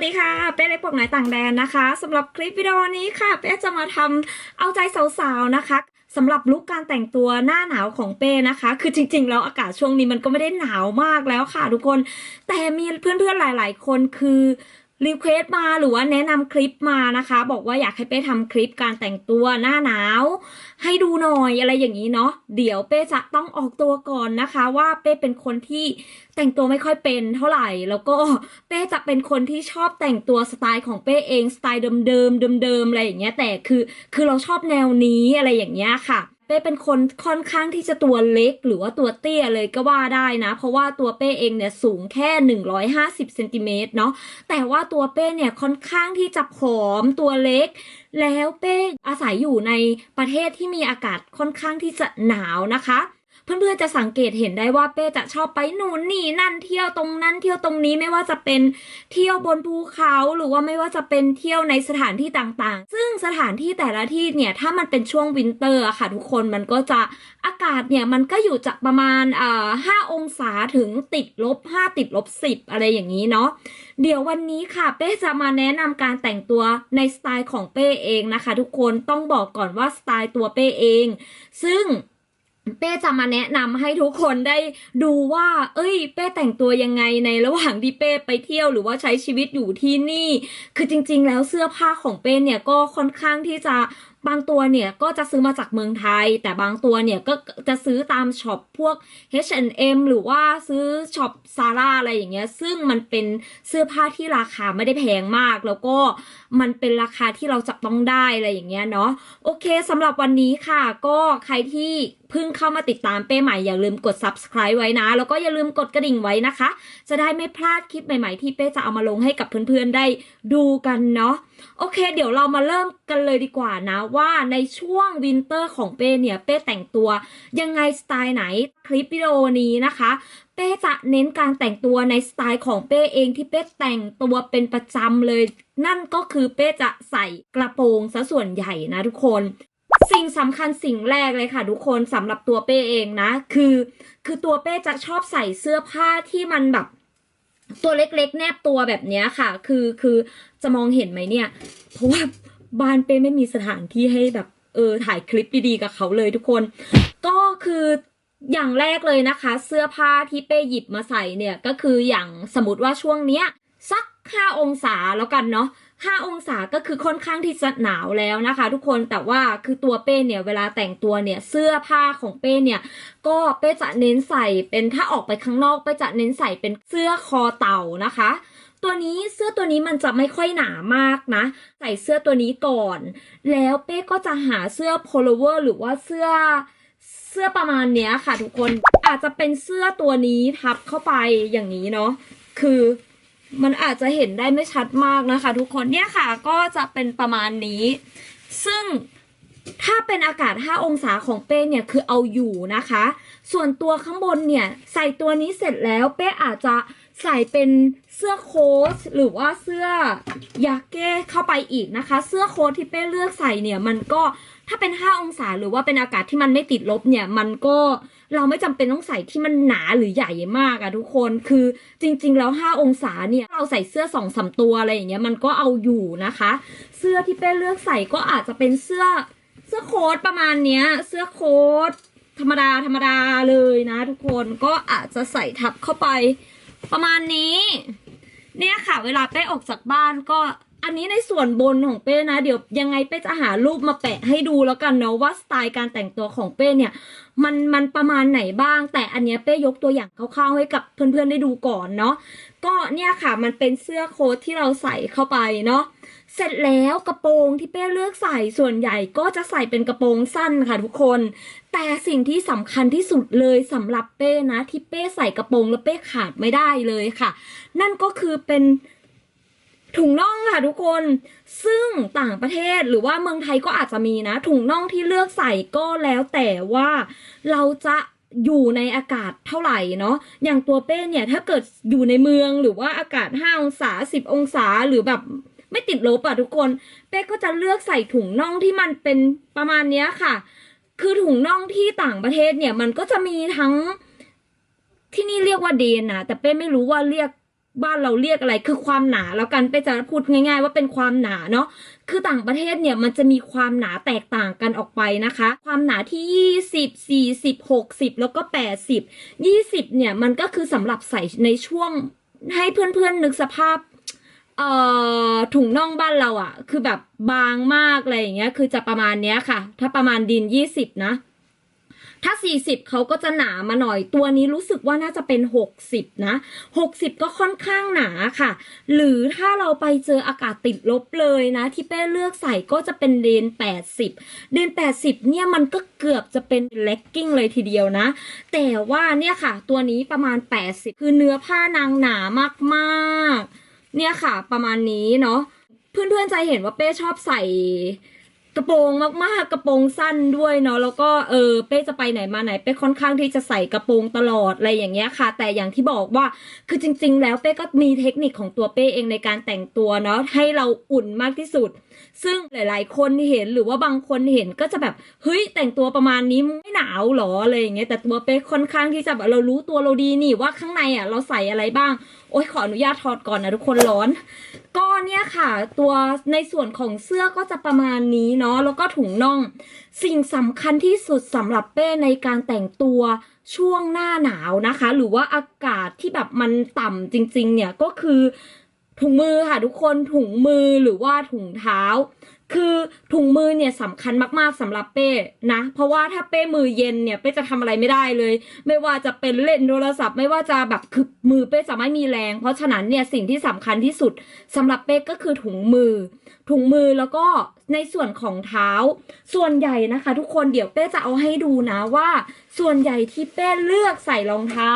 วัสดีค่ะ เป้เล็กปกไหนต่างแดนนะคะสำหรับคลิปวิดีโอนี้ค่ะ เป้จะมาทำเอาใจสาวๆนะคะสำหรับลุคการแต่งตัวหน้าหนาวของเป้นะคะ คือจริงๆ แล้วอากาศช่วงนี้มันก็ไม่ได้หนาวมากแล้วค่ะ ทุกคน แต่มีเพื่อนๆหลาย ๆ คนคือ รีเควส์มาหรือว่าแนะนำคลิปมานะคะ บอกว่าอยากให้เป้ทำคลิปการแต่งตัวหน้าหนาว ให้ดูหน่อยอะไรอย่างนี้เนาะเดี๋ยวเป้จะต้องออกตัวก่อนนะคะ ว่าเป้เป็นคนที่แต่งตัวไม่ค่อยเป็นเท่าไหร่ แล้วก็เป้จะเป็นคนที่ชอบแต่งตัวสไตล์ของเป้เองสไตล์เดิมๆเดิมๆอะไรอย่างเงี้ยแต่คือคือเราชอบแนวนี้อะไรอย่างเงี้ยค่ะ เป้เป็นคนค่อนข้างที่จะตัวเล็กหรือว่าตัวเตี้ยเลยก็ว่าได้นะ เพราะว่าตัวเป้เองเนี่ยสูงแค่ 150เซนติเมตรเนาะแต่ว่าตัวเป้เนี่ยค่อนข้างที่จะผอมตัวเล็ก แล้วเป้อาศัยอยู่ในประเทศที่มีอากาศค่อนข้างที่จะหนาวนะคะ เพื่อนๆจะสังเกตเห็นได้ว่าเป้จะชอบไปหนูนนี่นั่นเที่ยวตรงนั้นเที่ยวตรงนี้ไม่ว่าจะเป็นเที่ยวบนภูเขาหรือว่าไม่ว่าจะเป็นเที่ยวในสถานที่ต่างๆ ซึ่งสถานที่แต่ละที่เนี่ยถ้ามันเป็นช่วงวินเตอร์ค่ะทุกคนมันก็จะอากาศเนี่ยมันก็อยู่จากประมาณอ่าห้าองศาถึงติดลบห้าติดลบสิบอะไรอย่างนี้เนาะเดี๋ยววันนี้ค่ะเป้จะมาแนะนำการแต่งตัวในสไตล์ของเป้เองนะคะ ทุกคนต้องบอกก่อนว่าสไตล์ตัวเป้เอง ซึ่ง เป้จะมาแนะนำให้ทุกคนได้ดูว่า เอ้ย เป้แต่งตัวยังไงในระหว่างที่เป้ไปเที่ยวหรือว่าใช้ชีวิตอยู่ที่นี่ คือจริง ๆ แล้วเสื้อผ้าของเป้เนี่ยก็ค่อนข้างที่จะบางตัวเนี่ยก็จะซื้อมาจากเมืองไทย แต่บางตัวเนี่ยก็จะซื้อตามช็อปพวก H&M หรือว่าซื้อช็อปซาร่าอะไรอย่างเงี้ย ซึ่งมันเป็นเสื้อผ้าที่ราคาไม่ได้แพงมาก แล้วก็มันเป็นราคาที่เราจับต้องได้อะไรอย่างเงี้ยเนาะ โอเคสำหรับวันนี้ค่ะ ก็ใครที่เพิ่งเข้ามาติดตามเป้ใหม่อย่าลืมกด subscribe ไว้นะ แล้วก็อย่าลืมกดกระดิ่งไว้นะคะ จะได้ไม่พลาดคลิปใหม่ๆที่เป้จะเอามาลงให้กับเพื่อนๆได้ดูกันเนาะ โอเค เดี๋ยวเรามาเริ่มกันเลยดีกว่านะว่าในช่วงวินเตอร์ของเป้เนี่ยเป้แต่งตัวยังไงสไตล์ไหนคลิปวิดีโอนี้นะคะ เป้จะเน้นการแต่งตัวในสไตล์ของเป้เองที่เป้แต่งตัวเป็นประจำเลย นั่นก็คือเป้จะใส่กระโปรงซะส่วนใหญ่นะทุกคนสิ่งสำคัญสิ่งแรกเลยค่ะทุกคนสำหรับตัวเป้เองนะ คือ คือตัวเป้จะชอบใส่เสื้อผ้าที่มันแบบ ตัวเล็กๆ แนบตัวแบบนี้ค่ะ คือคือจะมองเห็นไหมเนี่ย เพราะว่า บ้านเป้ไม่มีสถานที่ให้แบบเออถ่ายคลิปดีๆกับเขาเลยทุกคน ก็คืออย่างแรกเลยนะคะ เสื้อผ้าที่เป้หยิบมาใส่เนี่ยก็คืออย่างสมมติว่าช่วงเนี้ยสักห้าองศาแล้วกันเนาะห้าองศาก็คือค่อนข้างที่จะหนาวแล้วนะคะ ทุกคนแต่ว่าคือตัวเป้เนี่ยเวลาแต่งตัวเนี่ยเสื้อผ้าของเป้เนี่ยก็เป้จะเน้นใส่เป็นถ้าออกไปข้างนอกเป้จะเน้นใส่เป็นเสื้อคอเต่านะคะ ตัวนี้เสื้อตัวนี้มันจะไม่ค่อยหนามากนะ ใส่เสื้อตัวนี้ก่อน แล้วเป้ก็จะหาเสื้อโพลเวอร์หรือว่าเสื้อเสื้อประมาณเนี้ยค่ะทุกคนอาจจะเป็นเสื้อตัวนี้ทับเข้าไปอย่างนี้เนาะคือมันอาจจะเห็นได้ไม่ชัดมากนะคะ ทุกคนเนี่ยค่ะก็จะเป็นประมาณนี้ ซึ่งถ้าเป็นอากาศ 5 องศาของเป้เนี่ยคือเอาอยู่นะคะ ส่วนตัวข้างบนเนี่ยใส่ตัวนี้เสร็จแล้วเป้อาจจะ ใส่เป็นเสื้อโค้ทหรือว่าเสื้อยาเก้เข้าไปอีกนะคะ เสื้อโค้ทที่เป้เลือกใส่เนี่ยมันก็ถ้าเป็น 5 องศาหรือว่าเป็นอากาศที่มันไม่ติดลบเนี่ยมันก็เราไม่จำเป็นต้องใส่ที่มันหนาหรือใหญ่มากอะทุกคนคือจริง ๆ แล้ว 5 องศาเนี่ยเราใส่เสื้อ2องสาตัวอะไรอย่างเงี้ยมันก็เอาอยู่นะคะ เสื้อที่เป้เลือกใส่ก็อาจจะเป็นเสื้อเสื้อโค้ทประมาณเนี้ย เสื้อโค้ทธรรมดาธรรมดาเลยนะ ทุกคนก็อาจจะใส่ทับเข้าไป ประมาณนี้ เนี่ยค่ะ เวลาเป้ออกจากบ้านก็ อันนี้ในส่วนบนของเป้นะ เดี๋ยวยังไงเป้จะหารูปมาแปะให้ดูแล้วกันเนาะว่าสไตล์การแต่งตัวของเป้เนี่ย มันมันประมาณไหนบ้าง แต่อันเนี้ยเป้ยกตัวอย่างคร่าวๆให้กับเพื่อนๆได้ดูก่อนเนาะก็เนี่ยค่ะมันเป็นเสื้อโค้ทที่เราใส่เข้าไปเนาะเสร็จแล้วกระโปรงที่เป้เลือกใส่ส่วนใหญ่ก็จะใส่เป็นกระโปรงสั้นค่ะทุกคน แต่สิ่งที่สำคัญที่สุดเลยสำหรับเป้นะ ที่เป้ใส่กระโปรงแล้วเป้ขาดไม่ได้เลยค่ะ นั่นก็คือเป็น ถุงน่องค่ะทุกคนซึ่งต่างประเทศหรือว่าเมืองไทยก็อาจจะมีนะ ถุงน่องที่เลือกใส่ก็แล้วแต่ว่าเราจะอยู่ในอากาศเท่าไหร่เนาะอย่างตัวเป้เนี่ยถ้าเกิดอยู่ในเมืองหรือว่าอากาศ5องศา10องศาหรือแบบไม่ติดลบอะทุกคน เป้ก็จะเลือกใส่ถุงน่องที่มันเป็นประมาณเนี้ยค่ะ คือถุงน่องที่ต่างประเทศเนี่ยมันก็จะมีทั้งที่นี่เรียกว่าเดนนะแต่เป้ไม่รู้ว่าเรียก บ้านเราเรียกอะไรคือความหนาแล้วกันเป้จะพูดง่าย ๆ ว่าเป็นความหนาเนาะคือต่างประเทศเนี่ยมันจะมีความหนาแตกต่างกันออกไปนะคะ ความหนาที่ 20 40 60 แล้วก็ 80 20 เนี่ยมันก็คือสำหรับใส่ในช่วงให้เพื่อนๆนึกสภาพเอ่อถุงน่องบ้านเราอะคือแบบบางมากอะไรอย่างเงี้ยคือจะประมาณเนี้ยค่ะ ถ้าประมาณดินยี่สิบนะ ถ้าสี่สิบเขาก็จะหนามาหน่อยตัวนี้รู้สึกว่าน่าจะเป็นหกสิบนะหกสิบก็ค่อนข้างหนาค่ะ หรือถ้าเราไปเจออากาศติดลบเลยนะ ที่เป้เลือกใส่ก็จะเป็นเดนแปดสิบเดนแปดสิบเนี่ยมันก็เกือบจะเป็นเลกกิ้งเลยทีเดียวนะ แต่ว่าเนี่ยค่ะ ตัวนี้ประมาณ 80 คือเนื้อผ้านางหนามากๆ เนี่ยค่ะ ประมาณนี้เนาะเพื่อนๆจะเห็นว่าเป้ชอบใส่ กระโปรงมากๆ กระโปรงสั้นด้วยเนาะแล้วก็เออเป้จะไปไหนมาไหนเป้ค่อนข้างที่จะใส่กระโปรงตลอดอะไรอย่างเงี้ยค่ะ แต่อย่างที่บอกว่าคือจริง ๆ แล้วเป้ก็มีเทคนิคของตัวเป้เองในการแต่งตัวเนาะให้เราอุ่นมากที่สุด ซึ่งหลาย ๆ คนเห็นหรือว่าบางคนเห็นก็จะแบบเฮ้ยแต่งตัวประมาณนี้ไม่หนาวหรออะไรอย่างเงี้ยแต่ตัวเป๊กค่อนข้างที่จะแบบเรารู้ตัวเราดีนี่ว่าข้างในอะเราใส่อะไรบ้าง โอ๊ยขออนุญาตถอดก่อนนะทุกคนร้อน ก็เนี่ยค่ะตัวในส่วนของเสื้อก็จะประมาณนี้เนาะแล้วก็ถุงน่อง สิ่งสำคัญที่สุดสำหรับเป้ในการแต่งตัวช่วงหน้าหนาวนะคะ หรือว่าอากาศที่แบบมันต่ำจริง ๆ เนี่ยก็คือ ถุงมือค่ะทุกคนถุงมือหรือว่าถุงเท้า คือถุงมือเนี่ยสำคัญมากๆสำหรับเป้นะ เพราะว่าถ้าเป้มือเย็นเนี่ยเป้จะทำอะไรไม่ได้เลย ไม่ว่าจะเป็นเล่นโทรศัพท์ ไม่ว่าจะแบบคือมือเป้จะไม่มีแรง เพราะฉะนั้นเนี่ยสิ่งที่สำคัญที่สุดสำหรับเป้ก็คือถุงมือ ถุงมือแล้วก็ในส่วนของเท้า ส่วนใหญ่นะคะ ทุกคนเดี๋ยวเป้จะเอาให้ดูนะว่า ส่วนใหญ่ที่เป้เลือกใส่รองเท้า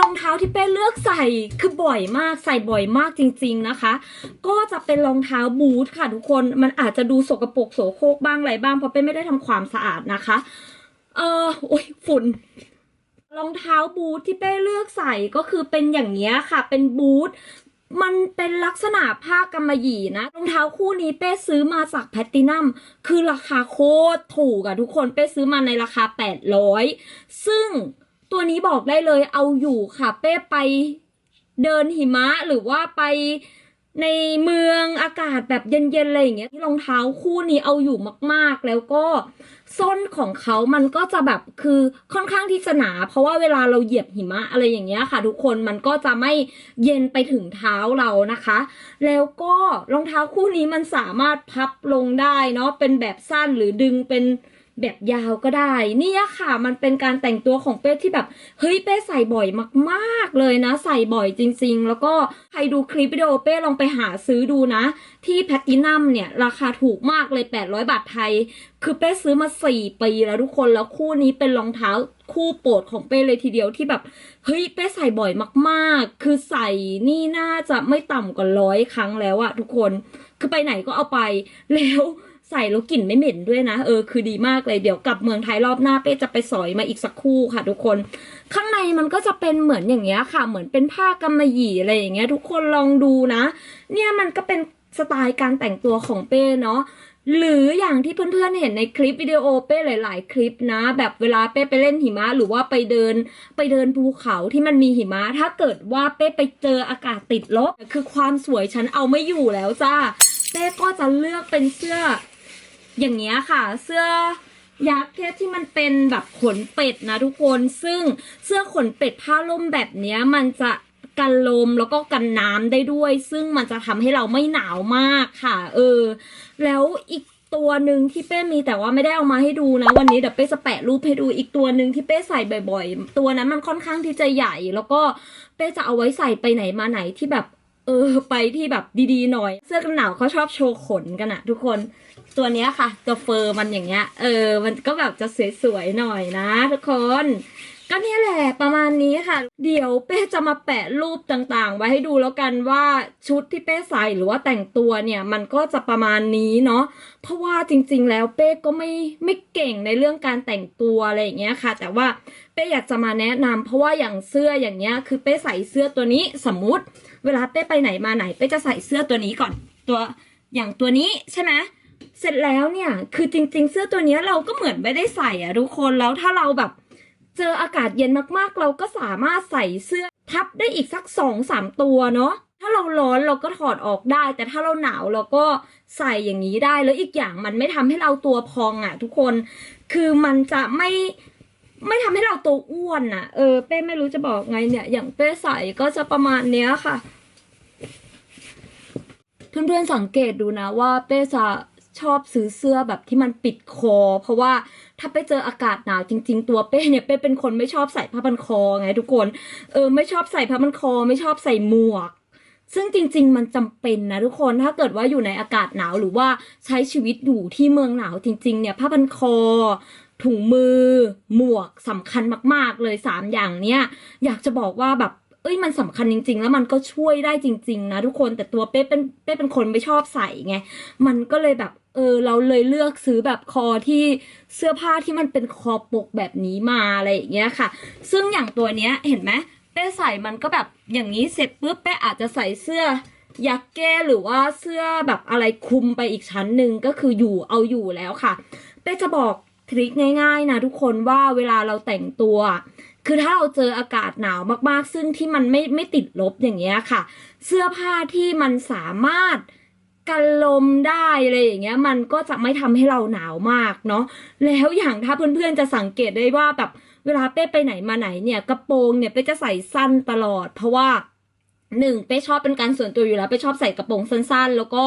รองเท้าที่เป้เลือกใส่คือบ่อยมากใส่บ่อยมากจริง ๆนะคะ ก็จะเป็นรองเท้าบูทค่ะทุกคนมันอาจจะดูสกปรกโสโครกบ้างอะไรบ้างเพราะเป้ไม่ได้ทำความสะอาดนะคะ เออโอ้ยฝุ่นรองเท้าบูทที่เป้เลือกใส่ก็คือเป็นอย่างเงี้ยค่ะ เป็นบูทมันเป็นลักษณะผ้ากำมะหยี่นะรองเท้าคู่นี้เป้ซื้อมาจากแพตตินัมคือราคาโคตรถูกอะทุกคนเป้ซื้อมาในราคา 800 ซึ่ง ตัวนี้บอกได้เลยเอาอยู่ค่ะ เป้ไปเดินหิมะหรือว่าไปในเมืองอากาศแบบเย็นๆอะไรอย่างเงี้ยที่รองเท้าคู่นี้เอาอยู่มากๆ แล้วก็ส้นของเขามันก็จะแบบคือค่อนข้างที่จะหนา เพราะว่าเวลาเราเหยียบหิมะอะไรอย่างเงี้ยค่ะ ทุกคนมันก็จะไม่เย็นไปถึงเท้าเรานะคะ แล้วก็รองเท้าคู่นี้มันสามารถพับลงได้เนาะเป็นแบบสั้นหรือดึงเป็น แบบยาวก็ได้ เนี่ยค่ะ มันเป็นการแต่งตัวของเป้ที่แบบเฮ้ยเป้ใส่บ่อยมากๆเลยนะ ใส่บ่อยจริง ๆ แล้วก็ใครดูคลิปวิดีโอเป้ลองไปหาซื้อดูนะ ที่แพตตินัมเนี่ย ราคาถูกมากเลย 800 บาทไทย คือเป้ซื้อมา 4 ปีแล้วทุกคนแล้วคู่นี้เป็นรองเท้าคู่โปรดของเป้เลยทีเดียวที่แบบเฮ้ยเป้ใส่บ่อยมากๆ คือใส่นี่น่าจะไม่ต่ำกว่าร้อยครั้งแล้วอะทุกคน คือไปไหนก็เอาไปแล้ว ใส่แล้วกลิ่นไม่เหม็นด้วยนะ เออคือดีมากเลยเดี๋ยวกลับเมืองไทยรอบหน้าเป้จะไปสอยมาอีกสักคู่ค่ะ ทุกคน ข้างในมันก็จะเป็นเหมือนอย่างเงี้ยค่ะ เหมือนเป็นผ้ากำมะหยี่อะไรอย่างเงี้ย ทุกคนลองดูนะ เนี่ยมันก็เป็นสไตล์การแต่งตัวของเป้เนาะหรืออย่างที่เพื่อนๆเห็นในคลิปวิดีโอเป้หลาย ๆ คลิปนะ แบบเวลาเป้ไปเล่นหิมะ หรือว่าไปเดินไปเดินภูเขาที่มันมีหิมะ ถ้าเกิดว่าเป้ไปเจออากาศติดลบ คือความสวยฉันเอาไม่อยู่แล้วจ้าเป้ก็จะเลือกเป็นเสื้อ อย่างเงี้ยค่ะ เสื้อยักษ์เทสที่มันเป็นแบบขนเป็ดนะทุกคนซึ่งเสื้อขนเป็ดผ้าล่มแบบเนี้ยมันจะกันลมแล้วก็กันน้ำได้ด้วย ซึ่งมันจะทำให้เราไม่หนาวมากค่ะ เออ แล้วอีกตัวหนึ่งที่เป้มีแต่ว่าไม่ได้เอามาให้ดูนะ วันนี้เดี๋ยวเป้จะแปะรูปให้ดูอีกตัวหนึ่งที่เป้ใส่บ่อย ๆ ตัวนั้นมันค่อนข้างที่จะใหญ่ แล้วก็เป้จะเอาไว้ใส่ไปไหนมาไหนที่แบบ เออ ไปที่แบบดีๆหน่อย เสื้อกันหนาวเขาชอบโชว์ขนกันอะทุกคน ตัวเนี้ยค่ะ ตัวเฟอร์มันอย่างเงี้ย เออ มันก็แบบจะสวยๆหน่อยนะ ทุกคน ก็เนี่ยแหละประมาณนี้ค่ะ เดี๋ยวเป้จะมาแปะรูปต่างๆ ไว้ให้ดูแล้วกันว่าชุดที่เป้ใส่หรือว่าแต่งตัวเนี่ย มันก็จะประมาณนี้เนาะ เพราะว่าจริง ๆ แล้วเป้ก็ไม่ไม่เก่งในเรื่องการแต่งตัวอะไรอย่างเงี้ยค่ะ แต่ว่าเป้อยากจะมาแนะนำเพราะว่าอย่างเสื้ออย่างเงี้ย คือเป้ใส่เสื้อตัวนี้สมมุติ เวลาเป้ไปไหนมาไหนเป้จะใส่เสื้อตัวนี้ก่อน ตัวอย่างตัวนี้ใช่ไหม เสร็จแล้วเนี่ยคือจริง ๆ เสื้อตัวนี้เราก็เหมือนไม่ได้ใส่อะทุกคนแล้วถ้าเราแบบ เจออากาศเย็นมากๆ เราก็สามารถใส่เสื้อพับได้อีกสักสองสามตัวเนาะถ้าเราร้อนเราก็ถอดออกได้ แต่ถ้าเราหนาวเราก็ใส่อย่างนี้ได้แล้วอีกอย่างมันไม่ทำให้เราตัวพองอะ่ะทุกคนคือมันจะไม่ไม่ทำให้เราตัวอ้วนอะเออเป้ไม่รู้จะบอกไงเนี่ย อย่างเป้ใส่ก็จะประมาณเนี้ยค่ะ เพื่อนๆสังเกตดูนะว่าเป้จะ ชอบซื้อเสื้อแบบที่มันปิดคอ เพราะว่าถ้าไปเจออากาศหนาวจริง ๆ ตัวเป้เนี่ยเป้เป็นคนไม่ชอบใส่ผ้าพันคอไงทุกคนเออไม่ชอบใส่ผ้าพันคอ ไม่ชอบใส่หมวก ซึ่งจริง ๆ มันจำเป็นนะทุกคนถ้าเกิดว่าอยู่ในอากาศหนาวหรือว่าใช้ชีวิตอยู่ที่เมืองหนาวจริง ๆ เนี่ยผ้าพันคอถุงมือ หมวกสำคัญมาก ๆ เลยสามอย่างเนี้ยอยากจะบอกว่าแบบเอ้ยมันสำคัญจริง ๆ แล้วมันก็ช่วยได้จริง ๆ นะทุกคนแต่ตัวเป้เป็นเป้เป็นคนไม่ชอบใส่ไง มันก็เลยแบบ เออเราเลยเลือกซื้อแบบคอที่เสื้อผ้าที่มันเป็นคอปกแบบนี้มาอะไรอย่างเงี้ยค่ะ ซึ่งอย่างตัวเนี้ยเห็นไหมเป้ใส่มันก็แบบอย่างนี้เสร็จปุ๊บเป้อาจจะใส่เสื้อยักเก้หรือว่าเสื้อแบบอะไรคุมไปอีกชั้นหนึ่งก็คืออยู่เอาอยู่แล้วค่ะ เป้จะบอกทริคง่ายๆนะทุกคนว่าเวลาเราแต่งตัว คือถ้าเราเจออากาศหนาวมากๆ ซึ่งที่มันไม่ไม่ติดลบอย่างเงี้ยค่ะ เสื้อผ้าที่มันสามารถ กันลมได้อะไรอย่างเงี้ย มันก็จะไม่ทำให้เราหนาวมากเนาะแล้วอย่างถ้าเพื่อนๆจะสังเกตได้ว่าแบบเวลาเป้ไปไหนมาไหนเนี่ยกระโปรงเนี่ยเป้จะใส่สั้นตลอด เพราะว่าหนึ่งเป้ชอบเป็นการส่วนตัวอยู่แล้วเป้ชอบใส่กระโปรงสั้นๆ แล้วก็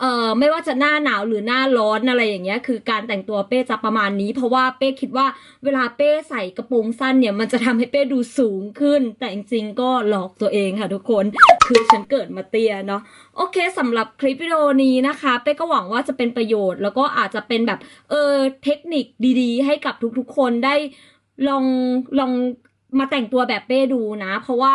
เอ่อไม่ว่าจะหน้าหนาวหรือหน้าร้อนอะไรอย่างเงี้ย คือการแต่งตัวเป้จะประมาณนี้ เพราะว่าเป้คิดว่าเวลาเป้ใส่กระโปรงสั้นเนี่ย มันจะทำให้เป้ดูสูงขึ้น แต่จริงๆก็หลอกตัวเองค่ะทุกคน คือฉันเกิดมาเตี้ยเนาะโอเคสำหรับคลิปวิดีโอนี้นะคะ เป้ก็หวังว่าจะเป็นประโยชน์ แล้วก็อาจจะเป็นแบบเออเทคนิคดีๆ ให้กับทุกๆคนได้ลองลองมาแต่งตัวแบบเป้ดูนะ เพราะว่า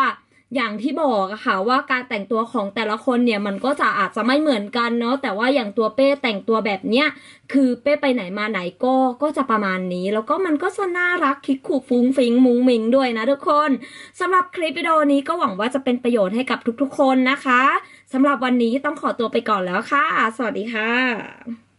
อย่างที่บอกอะค่ะว่าการแต่งตัวของแต่ละคนเนี่ยมันก็จะอาจจะไม่เหมือนกันเนาะแต่ว่าอย่างตัวเป้แต่งตัวแบบเนี้ยคือเป้ไปไหนมาไหนก็ก็จะประมาณนี้ แล้วก็มันก็จะน่ารักคิกคูฟุ้งฟิงมุ้งมิงด้วยนะทุกคนสำหรับคลิปวิดีโอนี้ก็หวังว่าจะเป็นประโยชน์ให้กับทุกๆคนนะคะสำหรับวันนี้ต้องขอตัวไปก่อนแล้วค่ะ สวัสดีค่ะ